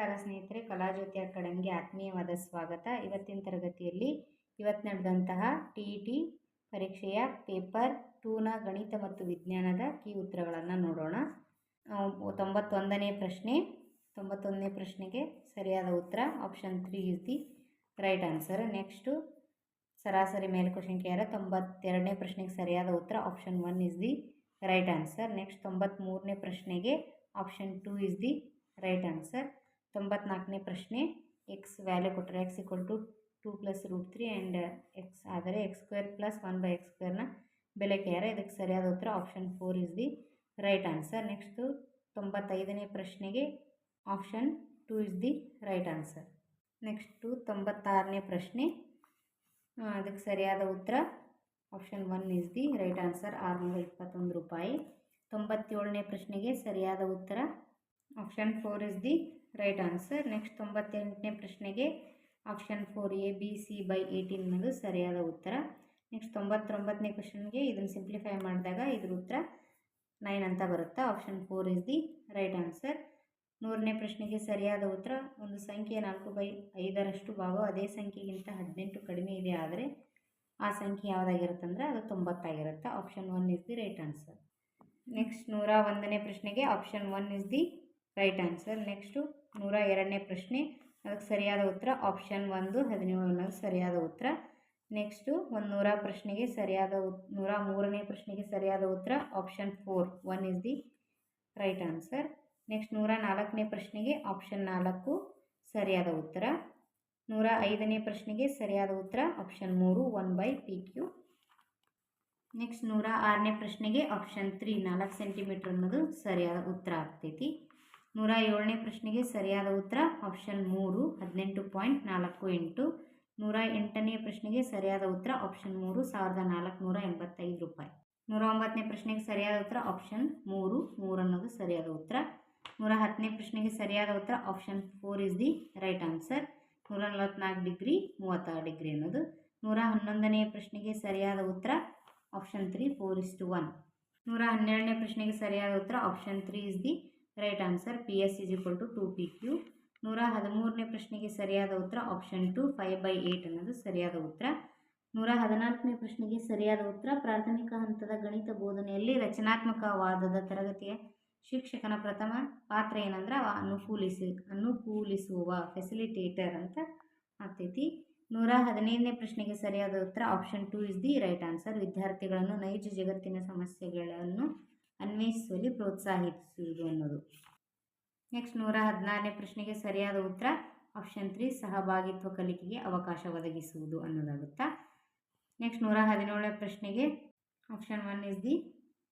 ನಮಸ್ಕಾರ ಸ್ನೇಹಿತರೆ ಕಲಾಜ್ಯೋತಿ ಅಕಾಡೆಮಿಗೆ ಆತ್ಮೀಯವಾದ ಸ್ವಾಗತ. ಇವತ್ತಿನ ತರಗತಿಯಲ್ಲಿ ಇವತ್ತು ನಡೆದಂತಹ ಟಿ ಇ ಟಿ ಪರೀಕ್ಷೆಯ ಪೇಪರ್ ಟೂನ ಗಣಿತ ಮತ್ತು ವಿಜ್ಞಾನದ ಕೀ ಉತ್ತರಗಳನ್ನು ನೋಡೋಣ. ತೊಂಬತ್ತೊಂದನೇ ಪ್ರಶ್ನೆ, ತೊಂಬತ್ತೊಂದನೇ ಪ್ರಶ್ನೆಗೆ ಸರಿಯಾದ ಉತ್ತರ option three is the right answer next ಸರಾಸರಿ ಮೇಲ್ಕೋಶಂಖ್ಯೆಯರ ತೊಂಬತ್ತೆರಡನೇ ಪ್ರಶ್ನೆಗೆ ಸರಿಯಾದ ಉತ್ತರ option one is the right answer next ತೊಂಬತ್ತ್ಮೂರನೇ ಪ್ರಶ್ನೆಗೆ option two is the right answer ತೊಂಬತ್ನಾಲ್ಕನೇ ಪ್ರಶ್ನೆ ಎಕ್ಸ್ ವ್ಯಾಲ್ಯೂ ಕೊಟ್ಟರೆ x equal to two plus root three and x ಆದರೆ x square plus one by x ಸ್ಕ್ವೇರ್ನ ಬೆಲೆ ಕೇರ ಇದಕ್ಕೆ ಸರಿಯಾದ ಉತ್ತರ option four is the right answer next ತೊಂಬತ್ತೈದನೇ ಪ್ರಶ್ನೆಗೆ option two is the right answer next ತೊಂಬತ್ತಾರನೇ ಪ್ರಶ್ನೆ ಅದಕ್ಕೆ ಸರಿಯಾದ ಉತ್ತರ option one is the right answer ಆರುನೂರ ಇಪ್ಪತ್ತೊಂದು ರೂಪಾಯಿ. ತೊಂಬತ್ತೇಳನೇ ಪ್ರಶ್ನೆಗೆ ಸರಿಯಾದ ಉತ್ತರ option four is the right answer next ತೊಂಬತ್ತೆಂಟನೇ ಪ್ರಶ್ನೆಗೆ option four A B C by eighteen ಅನ್ನೋದು ಸರಿಯಾದ ಉತ್ತರ. ನೆಕ್ಸ್ಟ್ ತೊಂಬತ್ತೊಂಬತ್ತನೇ ಕ್ವಶನ್ಗೆ ಇದನ್ನು ಸಿಂಪ್ಲಿಫೈ ಮಾಡಿದಾಗ ಇದ್ರ ಉತ್ತರ ನೈನ್ ಅಂತ ಬರುತ್ತೆ? Option four is the right answer ನೂರನೇ ಪ್ರಶ್ನೆಗೆ ಸರಿಯಾದ ಉತ್ತರ, ಒಂದು ಸಂಖ್ಯೆ ನಾಲ್ಕು ಬೈ ಐದರಷ್ಟು ಭಾಗವು ಅದೇ ಸಂಖ್ಯೆಗಿಂತ ಹದಿನೆಂಟು ಕಡಿಮೆ ಇದೆ ಆದರೆ ಆ ಸಂಖ್ಯೆ ಯಾವುದಾಗಿರುತ್ತೆ ಅಂದರೆ ಅದು ತೊಂಬತ್ತಾಗಿರುತ್ತೆ. Option one is the right answer next ನೂರ ಒಂದನೇ ಪ್ರಶ್ನೆಗೆ option one is the right answer. Next ನೂರ ಎರಡನೇ ಪ್ರಶ್ನೆ. ಅದಕ್ಕೆ ಸರಿಯಾದ ಉತ್ತರ. ಆಪ್ಷನ್ ಒಂದು, ಹದಿನೇಳು ಅನ್ನೋದು ಸರಿಯಾದ ಉತ್ತರ. ನೆಕ್ಸ್ಟು ಒಂದು ನೂರ ಪ್ರಶ್ನೆಗೆ ಸರಿಯಾದ ಉತ್, ನೂರ ಮೂರನೇ ಪ್ರಶ್ನೆಗೆ ಸರಿಯಾದ ಉತ್ತರ. Option four, one is the right answer. Next ನೂರ ನಾಲ್ಕನೇ ಪ್ರಶ್ನೆಗೆ ಆಪ್ಷನ್ ನಾಲ್ಕು, ಸರಿಯಾದ ಉತ್ತರ. ನೂರ ಐದನೇ ಪ್ರಶ್ನೆಗೆ ಸರಿಯಾದ ಉತ್ತರ. ಆಪ್ಷನ್ ಮೂರು, one by P Q. Next ನೂರ ಆರನೇ ಪ್ರಶ್ನೆಗೆ ಆಪ್ಷನ್ ತ್ರೀ, ನಾಲ್ಕು ಸೆಂಟಿಮೀಟ್ರ್ ಅನ್ನೋದು ಸರಿಯಾದ ಉತ್ತರ ಆಗ್ತೈತಿ. ನೂರ ಏಳನೇ ಪ್ರಶ್ನೆಗೆ ಸರಿಯಾದ ಉತ್ತರ ಆಪ್ಷನ್ ಮೂರು, ಹದಿನೆಂಟು ಪಾಯಿಂಟ್ ನಾಲ್ಕು ಎಂಟು. ನೂರ ಎಂಟನೇ ಪ್ರಶ್ನೆಗೆ ಸರಿಯಾದ ಉತ್ತರ ಆಪ್ಷನ್ ಮೂರು, ಸಾವಿರದ ನಾಲ್ಕುನೂರ ಎಂಬತ್ತೈದು ರೂಪಾಯಿ. ನೂರ ಒಂಬತ್ತನೇ ಪ್ರಶ್ನೆಗೆ ಸರಿಯಾದ ಉತ್ತರ ಆಪ್ಷನ್ ಮೂರು ಮೂರು ಅನ್ನೋದು ಸರಿಯಾದ ಉತ್ತರ. ನೂರ ಹತ್ತನೇ ಪ್ರಶ್ನೆಗೆ ಸರಿಯಾದ ಉತ್ತರ option four is the right answer ನೂರ ನಲವತ್ನಾಲ್ಕು ಡಿಗ್ರಿ ಮೂವತ್ತಾರು ಡಿಗ್ರಿ ಅನ್ನೋದು. ನೂರ ಹನ್ನೊಂದನೇ ಪ್ರಶ್ನೆಗೆ ಸರಿಯಾದ ಉತ್ತರ option three four is to one ನೂರ ಹನ್ನೆರಡನೇ ಪ್ರಶ್ನೆಗೆ ಸರಿಯಾದ ಉತ್ತರ option three is the right answer P S is equal to two P Q ನೂರ ಹದಿಮೂರನೇ ಪ್ರಶ್ನೆಗೆ ಸರಿಯಾದ ಉತ್ತರ option two five by eight ಅನ್ನೋದು ಸರಿಯಾದ ಉತ್ತರ. ನೂರ ಹದಿನಾಲ್ಕನೇ ಪ್ರಶ್ನೆಗೆ ಸರಿಯಾದ ಉತ್ತರ, ಪ್ರಾಥಮಿಕ ಹಂತದ ಗಣಿತ ಬೋಧನೆಯಲ್ಲಿ ರಚನಾತ್ಮಕವಾದದ ತರಗತಿಯ ಶಿಕ್ಷಕನ ಪ್ರಥಮ ಪಾತ್ರ ಏನಂದ್ರೆ ಅನುಕೂಲಿಸಿ, ಅನುಕೂಲಿಸುವ ಫೆಸಿಲಿಟೇಟರ್ ಅಂತ ಆಗ್ತೈತಿ. ನೂರ ಹದಿನೈದನೇ ಪ್ರಶ್ನೆಗೆ ಸರಿಯಾದ ಉತ್ತರ option two is the right answer ವಿದ್ಯಾರ್ಥಿಗಳನ್ನು ನೈಜ ಜಗತ್ತಿನ ಸಮಸ್ಯೆಗಳನ್ನು ಅನ್ವೇಷಿಸುವಲ್ಲಿ ಪ್ರೋತ್ಸಾಹಿಸುವುದು ಅನ್ನೋದು. ನೆಕ್ಸ್ಟ್ ನೂರ ಹದಿನಾರನೇ ಪ್ರಶ್ನೆಗೆ ಸರಿಯಾದ ಉತ್ತರ ಆಪ್ಷನ್ ತ್ರೀ ಸಹಭಾಗಿತ್ವ ಕಲಿಕೆಗೆ ಅವಕಾಶ ಒದಗಿಸುವುದು ಅನ್ನೋದಾಗುತ್ತಾ? ನೆಕ್ಸ್ಟ್ ನೂರ ಹದಿನೇಳನೇ ಪ್ರಶ್ನೆಗೆ option one is the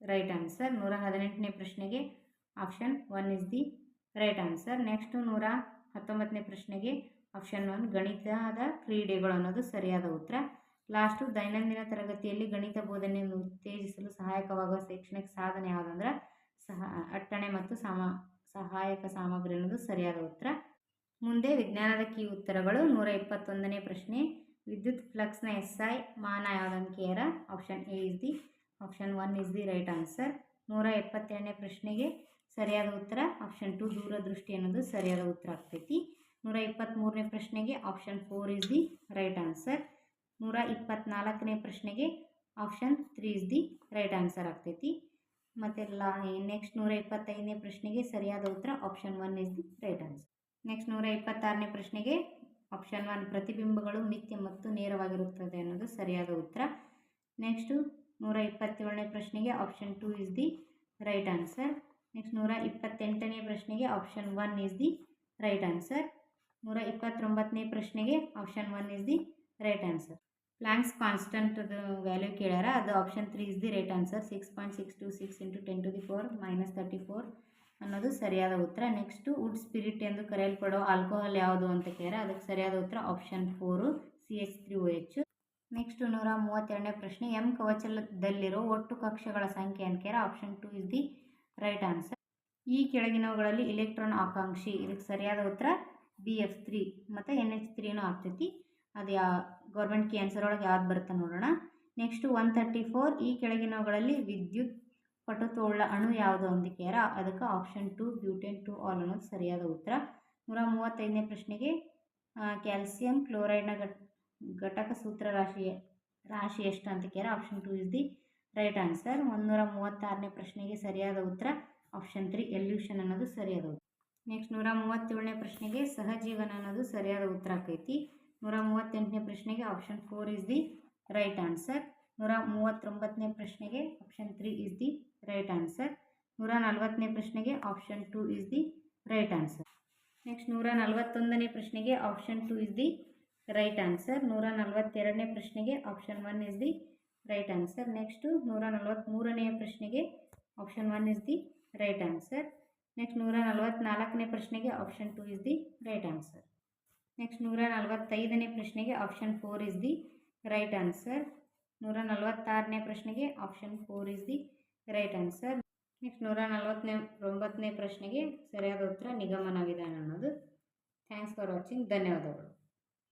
right answer ನೂರ ಹದಿನೆಂಟನೇ ಪ್ರಶ್ನೆಗೆ option one is the right answer next ನೂರ ಹತ್ತೊಂಬತ್ತನೇ ಪ್ರಶ್ನೆಗೆ ಆಪ್ಷನ್ ಒನ್ ಗಣಿತದ ಕ್ರೀಡೆಗಳು ಅನ್ನೋದು ಸರಿಯಾದ ಉತ್ತರ. ಲಾಸ್ಟು ದೈನಂದಿನ ತರಗತಿಯಲ್ಲಿ ಗಣಿತ ಬೋಧನೆಯನ್ನು ಉತ್ತೇಜಿಸಲು ಸಹಾಯಕವಾಗುವ ಶೈಕ್ಷಣಿಕ ಸಾಧನೆ ಯಾವುದಂದ್ರೆ ಸಹ, ಅಟ್ಟಣೆ ಮತ್ತು ಸಮ, ಸಹಾಯಕ ಸಾಮಗ್ರಿ ಅನ್ನೋದು ಸರಿಯಾದ ಉತ್ತರ. ಮುಂದೆ ವಿಜ್ಞಾನದ ಕೀ ಉತ್ತರಗಳು, ನೂರ ಇಪ್ಪತ್ತೊಂದನೇ ಪ್ರಶ್ನೆ. ವಿದ್ಯುತ್ ಫ್ಲಕ್ಸ್ನ ಎಸ್ ಐ ಮಾನ ಯಾವುದಂಕೆಯರ option A is the, option one is the right answer. ನೂರ ಎಪ್ಪತ್ತೆರಡನೇ ಪ್ರಶ್ನೆಗೆ ಸರಿಯಾದ ಉತ್ತರ. ಆಪ್ಷನ್ ಟು, ದೂರದೃಷ್ಟಿ ಅನ್ನೋದು ಸರಿಯಾದ ಉತ್ತರ ಆಗ್ತೈತಿ. ನೂರ ಇಪ್ಪತ್ತ್ಮೂರನೇ ಪ್ರಶ್ನೆಗೆ option four is the right answer. ನೂರ ಇಪ್ಪತ್ನಾಲ್ಕನೇ ಪ್ರಶ್ನೆಗೆ option three is the right answer ಆಗ್ತೈತಿ. ಮತ್ತು ಲಾ ನೆಕ್ಸ್ಟ್ ನೂರ ಇಪ್ಪತ್ತೈದನೇ ಪ್ರಶ್ನೆಗೆ ಸರಿಯಾದ ಉತ್ತರ option one is the right answer next ನೂರ ಇಪ್ಪತ್ತಾರನೇ ಪ್ರಶ್ನೆಗೆ ಆಪ್ಷನ್ ಒನ್ ಪ್ರತಿಬಿಂಬಗಳು ನಿತ್ಯ ಮತ್ತು ನೇರವಾಗಿರುತ್ತದೆ ಅನ್ನೋದು ಸರಿಯಾದ ಉತ್ತರ. ನೆಕ್ಸ್ಟು ನೂರ ಇಪ್ಪತ್ತೇಳನೇ ಪ್ರಶ್ನೆಗೆ option two is the right answer next ನೂರ ಇಪ್ಪತ್ತೆಂಟನೇ ಪ್ರಶ್ನೆಗೆ option one is the right answer ನೂರ ಇಪ್ಪತ್ತೊಂಬತ್ತನೇ ಪ್ರಶ್ನೆಗೆ option one is the right answer Planck's ಕಾನ್ಸ್ಟಂಟ್ದು value ಕೇಳ್ಯಾರ, ಅದು option three is the right answer six point six two six into ten to the four minus thirty four ಅನ್ನೋದು ಸರಿಯಾದ ಉತ್ತರ. Next wood spirit ಎಂದು ಕರೆಯಲ್ಪಡೋ alcohol ಯಾವುದು ಅಂತ ಕೇಳ್ಯಾರ, ಅದಕ್ಕೆ ಸರಿಯಾದ ಉತ್ತರ option four C H three O H next ನೂರ ಮೂವತ್ತೆರಡನೇ ಪ್ರಶ್ನೆ ಎಂ ಕವಚದಲ್ಲಿರೋ ಒಟ್ಟು ಕಕ್ಷೆಗಳ ಸಂಖ್ಯೆ ಅಂತ ಕೇಳ option two is the right answer ಈ ಕೆಳಗಿನವುಗಳಲ್ಲಿ ಇಲೆಕ್ಟ್ರಾನ್ ಆಕಾಂಕ್ಷಿ, ಇದಕ್ಕೆ ಸರಿಯಾದ ಉತ್ತರ ಬಿ ಎಫ್ ತ್ರೀ ಮತ್ತು ಎನ್ ಎಚ್ ತ್ರೀನೂ ಆಗ್ತೈತಿ. ಅದು ಯಾ ಗೌರ್ಮೆಂಟ್ ಕ್ಯಾನ್ಸರ್ ಒಳಗೆ ಯಾವ್ದು ಬರುತ್ತೆ ನೋಡೋಣ. ನೆಕ್ಸ್ಟು ಒನ್ ತರ್ಟಿ ಫೋರ್ ಈ ಕೆಳಗಿನವುಗಳಲ್ಲಿ ವಿದ್ಯುತ್ ಪಟುತೋಳ ಅಣು ಯಾವುದು ಅಂದಿಕೆಯರ ಅದಕ್ಕೆ option two butan two ol ಅನ್ನೋದು ಸರಿಯಾದ ಉತ್ತರ. ನೂರ ಮೂವತ್ತೈದನೇ ಪ್ರಶ್ನೆಗೆ ಕ್ಯಾಲ್ಸಿಯಂ ಕ್ಲೋರೈಡ್ನ ಘಟ್, ಘಟಕ ಸೂತ್ರ ರಾಶಿ ರಾಶಿ ಎಷ್ಟು ಅಂತ ಕೇರ option two is the right answer ಒಂದೂರ ಮೂವತ್ತಾರನೇ ಪ್ರಶ್ನೆಗೆ ಸರಿಯಾದ ಉತ್ತರ. ಆಪ್ಷನ್ ತ್ರೀ ಎಲ್ಯೂಷನ್ ಅನ್ನೋದು ಸರಿಯಾದ ಉತ್ತರ. ನೆಕ್ಸ್ಟ್ ನೂರ ಮೂವತ್ತೇಳನೇ ಪ್ರಶ್ನೆಗೆ ಸಹಜೀವನ ಅನ್ನೋದು ಸರಿಯಾದ ಉತ್ತರ ಆಕೈತಿ. ನೂರ ಮೂವತ್ತೆಂಟನೇ ಪ್ರಶ್ನೆಗೆ option four is the right answer ನೂರ ಮೂವತ್ತೊಂಬತ್ತನೇ ಪ್ರಶ್ನೆಗೆ option three is the right answer ನೂರ ನಲವತ್ತನೇ ಪ್ರಶ್ನೆಗೆ option two is the right answer next ನೂರ ನಲವತ್ತೊಂದನೇ ಪ್ರಶ್ನೆಗೆ option two is the right answer ನೂರ ನಲವತ್ತೆರಡನೇ ಪ್ರಶ್ನೆಗೆ option one is the right answer next ನೂರ ನಲವತ್ತ್ಮೂರನೆಯ ಪ್ರಶ್ನೆಗೆ option one is the right answer next ನೂರ ನಲವತ್ತ್ನಾಲ್ಕನೇ ಪ್ರಶ್ನೆಗೆ option two is the right answer next ನೂರ ನಲವತ್ತೈದನೇ ಪ್ರಶ್ನೆಗೆ option four is the right answer ನೂರ ನಲವತ್ತಾರನೇ ಪ್ರಶ್ನೆಗೆ option four is the right answer next ನೂರ ನಲವತ್ತನೇ, ಒಂಬತ್ತನೇ ಪ್ರಶ್ನೆಗೆ ಸರಿಯಾದ ಉತ್ತರ ನಿಗಮನ ವಿಧಾನ ಅನ್ನೋದು. ಥ್ಯಾಂಕ್ಸ್ ಫಾರ್ ವಾಚಿಂಗ್ ಧನ್ಯವಾದಗಳು.